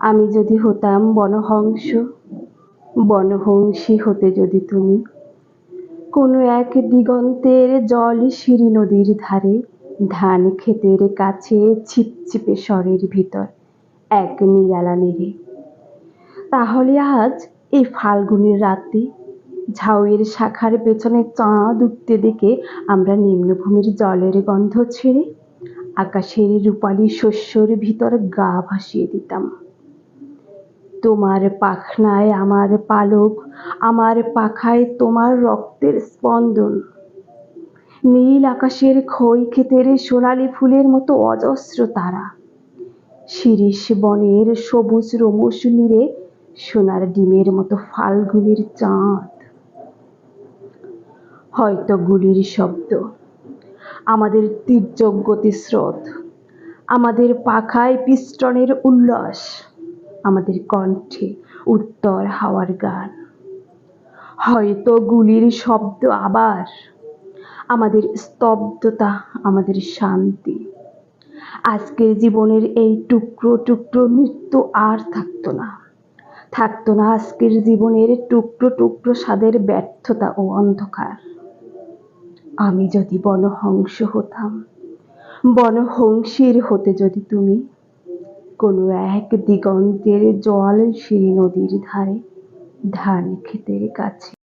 আমি যদি হতাম বনহংস, বনহংসী হতে যদি তুমি। কোনো এক দিগন্তের জল সিঁড়ি নদীর ধারে, ধান ক্ষেতের কাছে ছিপছিপে স্বরের ভিতর, এক নিরালা নেড়ে। তাহলে আজ এই ফাল্গুনের রাতে ঝাউয়ের শাখার পেছনে চাঁদ উঠতে দেখে আমরা নিম্নভূমির জলের গন্ধ ছেড়ে, আকাশের রূপালী শস্যর ভিতর গা ভাসিয়ে দিতাম। তোমার পাখনায় আমার পালক, আমার পাখায় তোমার রক্তের স্পন্দন। নীল আকাশের খই ক্ষেতের সোনালি ফুলের মতো অজস্র তারা। শিরিষ বনের সবুজ রমস নীরে সোনার ডিমের মতো ফাল্গুনের চাঁদ। হয়তো গুলির শব্দ, আমাদের তীর্যক গতিস্রোত আমাদের পাখায় পিস্টনের উল্লাস। আমাদের কণ্ঠে উত্তর হাওয়ার গান। হয়তো গুলির শব্দ আবার আমাদের স্তব্ধতা, আমাদের শান্তি। আজকের জীবনের এই টুকরো টুকরো মৃত্যু আর থাকতো না। থাকতো না আজকের জীবনের টুকরো টুকরো স্বাদের ব্যর্থতা ও অন্ধকার। আমি যদি বনহংস হতাম, বনহংসীর হতে যদি তুমি কোনো এক দিগন্তের জল সেই নদীর ধারে ধান ক্ষেতের কাছে।